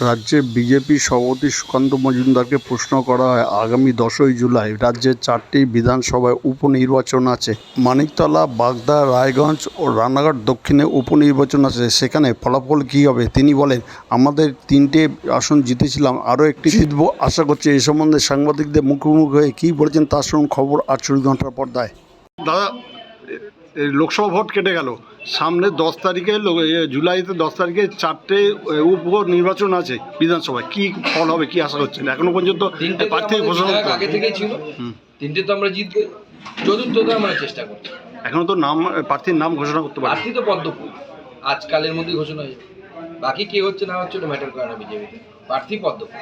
রাজ্যে বিজেপি সভাপতি সুকান্ত মজুমদারকে প্রশ্ন করা হয় আগামী দশই জুলাই। রাজ্যের চারটি বিধানসভায় উপনির্বাচন আছে। মানিকতলা, বাগদা, রায়গঞ্জ ও রানাঘাট দক্ষিণে উপনির্বাচন আছে। সেখানে ফলাফল কী হবে? তিনি বলেন, আমাদের তিনটে আসন জিতেছিলাম। আরও একটি জিতবো। আশা করছি এই সম্বন্ধে সাংবাদিকদের মুখোমুখি হয়ে কী বলেছেন তার শুনুন। খবর আটচল্লিশ ঘণ্টার পর্দায়। দাদা লোকসভা ভোট কেটে গেল। সামনে দশ তারিখে জুলাইতে দশ তারিখে চারটে উপ নির্বাচন আছে বিধানসভায়। কি ফল হবে কি আশা করছেন এখনও পর্যন্ত প্রার্থী ঘোষণা করতে আগে হবে। থেকেই ছিল। তিনটে তো আমরা জিতবো। চতুর্থতে আমরা চেষ্টা করছি এখনও তো নাম প্রার্থীর নাম ঘোষণা করতে পারে প্রার্থী তো পদ্মফুল। আজকালের মধ্যে ঘোষণা হয়ে যাবে বাকি কে হচ্ছে না হচ্ছে ম্যাটার করে না বিজেপিতে। প্রার্থী পদ্মফুল।